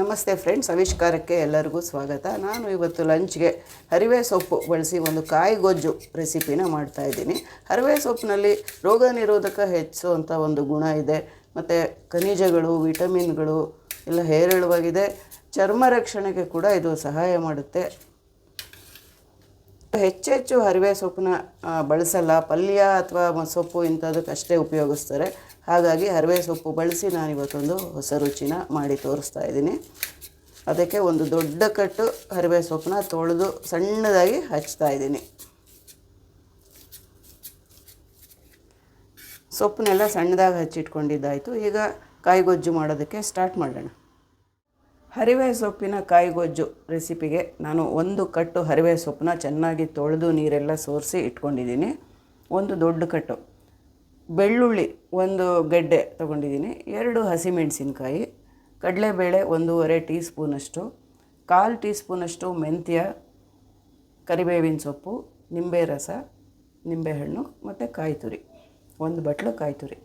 ನಮಸ್ತೆ ಫ್ರೆಂಡ್ಸ್ ಆವಿಷ್ಕಾರಕ್ಕೆ ಎಲ್ಲರಿಗೂ ಸ್ವಾಗತ. ನಾನು ಇವತ್ತು ಲಂಚ್ಗೆ ಹರಿವೆ ಸೊಪ್ಪು ಬಳಸಿ ಒಂದು ಕಾಯಿ ಗೊಜ್ಜು ರೆಸಿಪಿನ ಮಾಡ್ತಾ ಇದ್ದೀನಿ. ಹರಿವೆ ಸೊಪ್ಪಿನಲ್ಲಿ ರೋಗ ನಿರೋಧಕ ಹೆಚ್ಚುವಂಥ ಒಂದು ಗುಣ ಇದೆ. ಮತ್ತು ಖನಿಜಗಳು ವಿಟಮಿನ್ಗಳು ಎಲ್ಲ ಹೇರಳವಾಗಿದೆ. ಚರ್ಮ ರಕ್ಷಣೆಗೆ ಕೂಡ ಇದು ಸಹಾಯ ಮಾಡುತ್ತೆ. ಹೆಚ್ಚೆಚ್ಚು ಹರಿವೆ ಸೊಪ್ಪನ್ನ ಬಳಸಲ್ಲ. ಪಲ್ಯ ಅಥವಾ ಸೊಪ್ಪು ಇಂಥದಕ್ಕಷ್ಟೇ ಉಪಯೋಗಿಸ್ತಾರೆ. ಹಾಗಾಗಿ ಹರಿವೆ ಸೊಪ್ಪು ಬಳಸಿ ನಾನು ಇವತ್ತೊಂದು ಹೊಸ ರುಚಿನ ಮಾಡಿ ತೋರಿಸ್ತಾ ಇದ್ದೀನಿ. ಅದಕ್ಕೆ ಒಂದು ದೊಡ್ಡ ಕಟ್ಟು ಹರಿವೆ ಸೊಪ್ಪನ್ನ ತೊಳೆದು ಸಣ್ಣದಾಗಿ ಹಚ್ತಾ ಇದ್ದೀನಿ. ಸೊಪ್ಪನ್ನೆಲ್ಲ ಸಣ್ಣದಾಗಿ ಹಚ್ಚಿಟ್ಕೊಂಡಿದ್ದಾಯಿತು. ಈಗ ಕಾಯಿಗೊಜ್ಜು ಮಾಡೋದಕ್ಕೆ ಸ್ಟಾರ್ಟ್ ಮಾಡೋಣ. ಹರಿವೆ ಸೊಪ್ಪಿನ ಕಾಯಿಗೊಜ್ಜು ರೆಸಿಪಿಗೆ ನಾನು ಒಂದು ಕಟ್ಟು ಹರಿವೆ ಸೊಪ್ಪನ್ನ ಚೆನ್ನಾಗಿ ತೊಳೆದು ನೀರೆಲ್ಲ ಸೋರಿಸಿ ಇಟ್ಕೊಂಡಿದ್ದೀನಿ. ಒಂದು ದೊಡ್ಡ ಕಟ್ಟು ಬೆಳ್ಳುಳ್ಳಿ ಒಂದು ಗೆಡ್ಡೆ ತೊಗೊಂಡಿದ್ದೀನಿ. ಎರಡು ಹಸಿಮೆಣಸಿನ್ಕಾಯಿ, ಕಡಲೆಬೇಳೆ ಒಂದೂವರೆ ಟೀ ಸ್ಪೂನಷ್ಟು ಕಾಲು ಟೀ ಸ್ಪೂನಷ್ಟು ಮೆಂತ್ಯ, ಕರಿಬೇವಿನ ಸೊಪ್ಪು, ನಿಂಬೆ ರಸ, ನಿಂಬೆಹಣ್ಣು ಮತ್ತು ಕಾಯಿ ತುರಿ ಒಂದು ಬಟ್ಲು ಕಾಯಿ ತುರಿ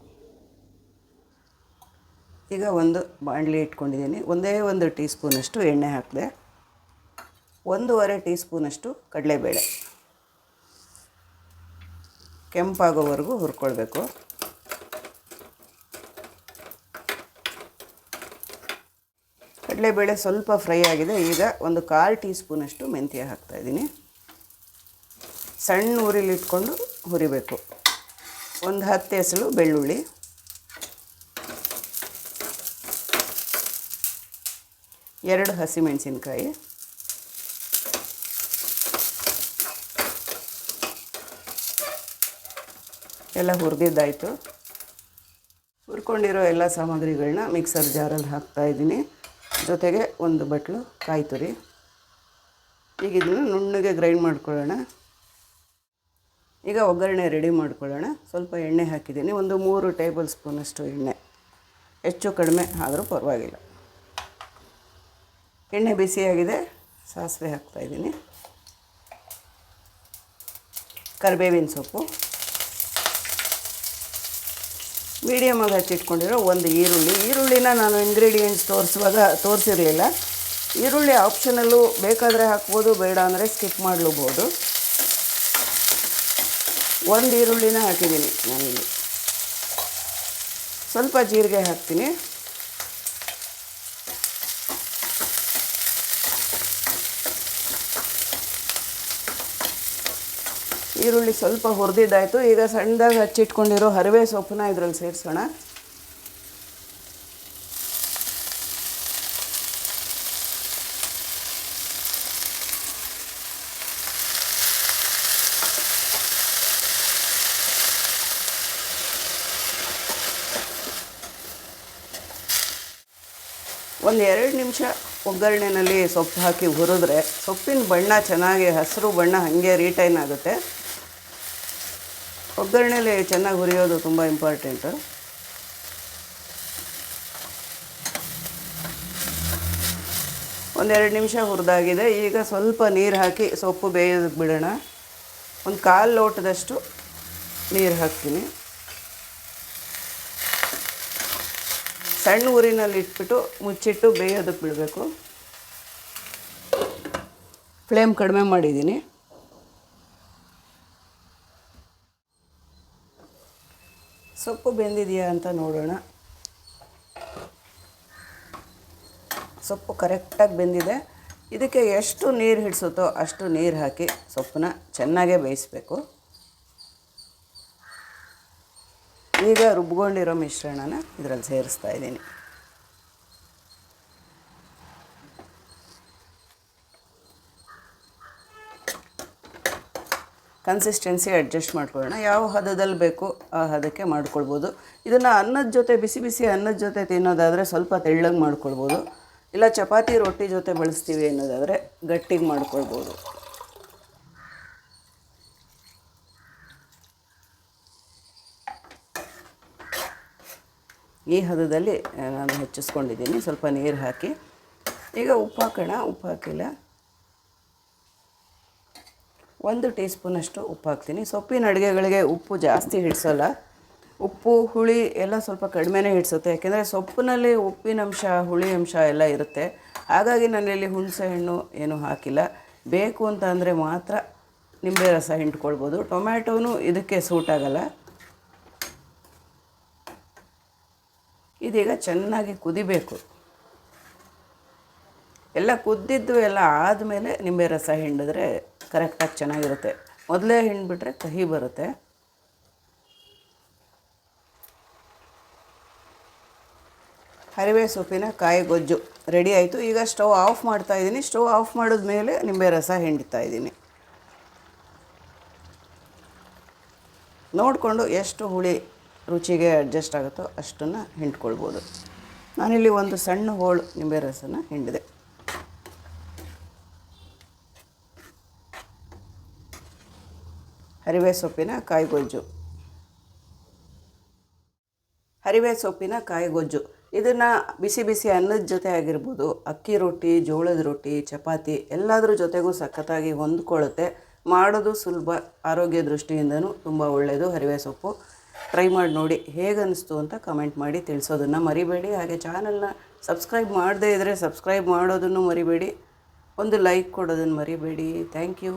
ಈಗ ಒಂದು ಬಾಣಲಿ ಇಟ್ಕೊಂಡಿದ್ದೀನಿ. ಒಂದೇ ಒಂದು ಟೀ ಸ್ಪೂನಷ್ಟು ಎಣ್ಣೆ ಹಾಕಿದೆ. ಒಂದೂವರೆ ಟೀ ಸ್ಪೂನಷ್ಟು ಕಡಲೆಬೇಳೆ. ಕೆಂಪಾಗೋವರೆಗೂ ಹುರ್ಕೊಳ್ಬೇಕು. ಕಡಲೆಬೇಳೆ ಸ್ವಲ್ಪ ಫ್ರೈ ಆಗಿದೆ. ಈಗ ಒಂದು ಕಾಲು ಟೀ ಸ್ಪೂನಷ್ಟು ಮೆಂತ್ಯ ಹಾಕ್ತಾಯಿದ್ದೀನಿ ಸಣ್ಣ ಉರಿಲಿಟ್ಕೊಂಡು ಹುರಿಬೇಕು. ಒಂದು ಹತ್ತು ಎಸಳು ಬೆಳ್ಳುಳ್ಳಿ. ಎರಡು ಹಸಿಮೆಣಸಿನ್ಕಾಯಿ. ಎಲ್ಲ ಹುರಿದಿದ್ದಾಯಿತು. ಹುರ್ಕೊಂಡಿರೋ ಎಲ್ಲ ಸಾಮಗ್ರಿಗಳನ್ನ ಮಿಕ್ಸರ್ ಜಾರಲ್ಲಿ ಹಾಕ್ತಾಯಿದ್ದೀನಿ ಜೊತೆಗೆ ಒಂದು ಬಟ್ಲು ಕಾಯಿ ತುರಿ. ಈಗ ಇದನ್ನು ನುಣ್ಣಗೆ ಗ್ರೈಂಡ್ ಮಾಡ್ಕೊಳ್ಳೋಣ. ಈಗ ಒಗ್ಗರಣೆ ರೆಡಿ ಮಾಡ್ಕೊಳ್ಳೋಣ. ಸ್ವಲ್ಪ ಎಣ್ಣೆ ಹಾಕಿದ್ದೀನಿ. ಒಂದು ಮೂರು ಟೇಬಲ್ ಸ್ಪೂನಷ್ಟು ಎಣ್ಣೆ. ಹೆಚ್ಚು ಕಡಿಮೆ ಆದರೂ ಪರವಾಗಿಲ್ಲ. ಎಣ್ಣೆ ಬಿಸಿಯಾಗಿದೆ, ಸಾಸಿವೆ ಹಾಕ್ತಾಯಿದ್ದೀನಿ ಕರಿಬೇವಿನ ಸೊಪ್ಪು. ಮೀಡಿಯಮಾಗಿ ಹಚ್ಚಿಟ್ಕೊಂಡಿರೋ ಒಂದು ಈರುಳ್ಳಿ. ಈರುಳ್ಳಿನ ನಾನು ಇಂಗ್ರೀಡಿಯೆಂಟ್ಸ್ ತೋರಿಸುವಾಗ ತೋರಿಸಿರಲಿಲ್ಲ. ಈರುಳ್ಳಿ ಆಪ್ಷನಲ್ಲು ಬೇಕಾದರೆ ಹಾಕ್ಬೋದು, ಬೇಡ ಅಂದರೆ ಸ್ಕಿಪ್ ಮಾಡಲೂಬೋದು. ಒಂದು ಈರುಳ್ಳಿನ ಹಾಕಿದ್ದೀನಿ ನಾನಿಲ್ಲಿ. ಸ್ವಲ್ಪ ಜೀರಿಗೆ ಹಾಕ್ತೀನಿ. ಈರುಳ್ಳಿ ಸ್ವಲ್ಪ ಹುರಿದಿದ್ದಾಯಿತು. ಈಗ ಸಣ್ಣದಾಗಿ ಹಚ್ಚಿಟ್ಕೊಂಡಿರೋ ಹರಿವೆ ಸೊಪ್ಪನ್ನ ಇದರಲ್ಲಿ ಸೇರಿಸೋಣ. ಒಂದು ಎರಡು ನಿಮಿಷ ಒಗ್ಗರಣೆನಲ್ಲಿ ಸೊಪ್ಪು ಹಾಕಿ ಹುರಿದ್ರೆ ಸೊಪ್ಪಿನ ಬಣ್ಣ ಚೆನ್ನಾಗಿ, ಹಸಿರು ಬಣ್ಣ ಹಾಗೆ ರೀಟೈನ್ ಆಗುತ್ತೆ. ಒಗ್ಗರಣೆಲಿ ಚೆನ್ನಾಗಿ ಹುರಿಯೋದು ತುಂಬ ಇಂಪಾರ್ಟೆಂಟು. ಒಂದೆರಡು ನಿಮಿಷ ಹುರಿದಾಗಿದೆ. ಈಗ ಸ್ವಲ್ಪ ನೀರು ಹಾಕಿ ಸೊಪ್ಪು ಬೇಯೋದಕ್ಕೆ ಬಿಡೋಣ. ಒಂದು ಕಾಲು ಲೋಟದಷ್ಟು ನೀರು ಹಾಕ್ತೀನಿ. ಸಣ್ಣ ಊರಿನಲ್ಲಿ ಇಟ್ಬಿಟ್ಟು ಮುಚ್ಚಿಟ್ಟು ಬೇಯೋದಕ್ಕೆ ಬಿಡಬೇಕು. ಫ್ಲೇಮ್ ಕಡಿಮೆ ಮಾಡಿದ್ದೀನಿ. ಸೊಪ್ಪು ಬೆಂದಿದೆಯಾ ಅಂತ ನೋಡೋಣ. ಸೊಪ್ಪು ಕರೆಕ್ಟಾಗಿ ಬೆಂದಿದೆ. ಇದಕ್ಕೆ ಎಷ್ಟು ನೀರು ಹಿಡಿಸುತ್ತೋ ಅಷ್ಟು ನೀರು ಹಾಕಿ ಸೊಪ್ಪನ್ನ ಚೆನ್ನಾಗೇ ಬೇಯಿಸಬೇಕು. ಈಗ ರುಬ್ಕೊಂಡಿರೋ ಮಿಶ್ರಣನ ಇದರಲ್ಲಿ ಸೇರಿಸ್ತಾ ಇದ್ದೀನಿ. ಕನ್ಸಿಸ್ಟೆನ್ಸಿ ಅಡ್ಜಸ್ಟ್ ಮಾಡ್ಕೊಳ್ಳೋಣ. ಯಾವ ಹದದಲ್ಲಿ ಬೇಕು ಆ ಹದಕ್ಕೆ ಮಾಡ್ಕೊಳ್ಬೋದು. ಇದನ್ನು ಅನ್ನದ ಜೊತೆ ಬಿಸಿ ಬಿಸಿ ಅನ್ನದ ಜೊತೆ ತಿನ್ನೋದಾದರೆ ಸ್ವಲ್ಪ ತೆಳ್ಳಗೆ ಮಾಡ್ಕೊಳ್ಬೋದು. ಇಲ್ಲ ಚಪಾತಿ ರೊಟ್ಟಿ ಜೊತೆ ಬಳಸ್ತೀವಿ ಅನ್ನೋದಾದರೆ ಗಟ್ಟಿಗೆ ಮಾಡ್ಕೊಳ್ಬೋದು. ಈ ಹದದಲ್ಲಿ ನಾನು ಹೆಚ್ಚಿಸ್ಕೊಂಡಿದ್ದೀನಿ. ಸ್ವಲ್ಪ ನೀರು ಹಾಕಿ. ಈಗ ಉಪ್ಪು ಹಾಕೋಣ ಉಪ್ಪು ಹಾಕಿಲ್ಲ ಒಂದು ಟೀ ಸ್ಪೂನಷ್ಟು ಉಪ್ಪು ಹಾಕ್ತೀನಿ. ಸೊಪ್ಪಿನ ಅಡುಗೆಗಳಿಗೆ ಉಪ್ಪು ಜಾಸ್ತಿ ಹಿಡಿಸೋಲ್ಲ. ಉಪ್ಪು, ಹುಳಿ ಎಲ್ಲ ಸ್ವಲ್ಪ ಕಡಿಮೆನೇ ಹಿಡಿಸುತ್ತೆ. ಯಾಕೆಂದರೆ ಸೊಪ್ಪಿನಲ್ಲಿ ಉಪ್ಪಿನಂಶ ಹುಳಿ ಅಂಶ ಎಲ್ಲ ಇರುತ್ತೆ. ಹಾಗಾಗಿ ನಾನಿಲ್ಲಿ ಹುಣಸೆ ಹಣ್ಣು ಏನೂ ಹಾಕಿಲ್ಲ. ಬೇಕು ಅಂತ ಅಂದರೆ ಮಾತ್ರ ನಿಂಬೆ ರಸ ಹಿಂಡ್ಕೊಳ್ಬೋದು. ಟೊಮ್ಯಾಟೋನು ಇದಕ್ಕೆ ಸೂಟ್ ಆಗಲ್ಲ. ಇದೀಗ ಚೆನ್ನಾಗಿ ಕುದಿಬೇಕು. ಎಲ್ಲ ಕುದ್ದಿದ್ದು ಎಲ್ಲ ಆದಮೇಲೆ ನಿಂಬೆ ರಸ ಹಿಂಡಿದ್ರೆ ಕರೆಕ್ಟಾಗಿ ಚೆನ್ನಾಗಿರುತ್ತೆ. ಮೊದಲೇ ಹಿಂಡ್ಬಿಟ್ರೆ ಕಹಿ ಬರುತ್ತೆ. ಹರಿವೆ ಸೊಪ್ಪಿನ ಕಾಯಿ ಗೊಜ್ಜು ರೆಡಿ ಆಯಿತು. ಈಗ ಸ್ಟವ್ ಆಫ್ ಮಾಡ್ತಾ ಇದ್ದೀನಿ. ಸ್ಟವ್ ಆಫ್ ಮಾಡಿದ ಮೇಲೆ ನಿಂಬೆ ರಸ ಹಿಂಡ್ತಾ ಇದ್ದೀನಿ. ನೋಡಿಕೊಂಡು ಎಷ್ಟು ಹುಳಿ ರುಚಿಗೆ ಅಡ್ಜಸ್ಟ್ ಆಗುತ್ತೋ ಅಷ್ಟನ್ನು ಹಿಂಡ್ಕೊಳ್ಬೋದು. ನಾನಿಲ್ಲಿ ಒಂದು ಸಣ್ಣ ಹೋಳು ನಿಂಬೆ ರಸನ ಹಿಂಡಿದೆ. ಹರಿವೆ ಸೊಪ್ಪಿನ ಕಾಯಿಗೊಜ್ಜು. ಹರಿವೆ ಸೊಪ್ಪಿನ ಕಾಯಿಗೊಜ್ಜು. ಇದನ್ನು ಬಿಸಿ ಬಿಸಿ ಅನ್ನದ ಜೊತೆ ಆಗಿರ್ಬೋದು, ಅಕ್ಕಿ ರೊಟ್ಟಿ, ಜೋಳದ ರೊಟ್ಟಿ, ಚಪಾತಿ ಎಲ್ಲದರ ಜೊತೆಗೂ ಸಖತ್ತಾಗಿ ಹೊಂದ್ಕೊಳ್ಳುತ್ತೆ. ಮಾಡೋದು ಸುಲಭ, ಆರೋಗ್ಯ ದೃಷ್ಟಿಯಿಂದನೂ ತುಂಬ ಒಳ್ಳೆಯದು ಹರಿವೆ ಸೊಪ್ಪು ಟ್ರೈ ಮಾಡಿ ನೋಡಿ ಹೇಗನ್ನಿಸ್ತು ಅಂತ ಕಮೆಂಟ್ ಮಾಡಿ ತಿಳಿಸೋದನ್ನು ಮರಿಬೇಡಿ. ಹಾಗೆ ಚಾನಲ್ನ ಸಬ್ಸ್ಕ್ರೈಬ್ ಮಾಡದೇ ಇದ್ದರೆ ಸಬ್ಸ್ಕ್ರೈಬ್ ಮಾಡೋದನ್ನು ಮರಿಬೇಡಿ. ಒಂದು ಲೈಕ್ ಕೊಡೋದನ್ನು ಮರಿಬೇಡಿ. Thank you.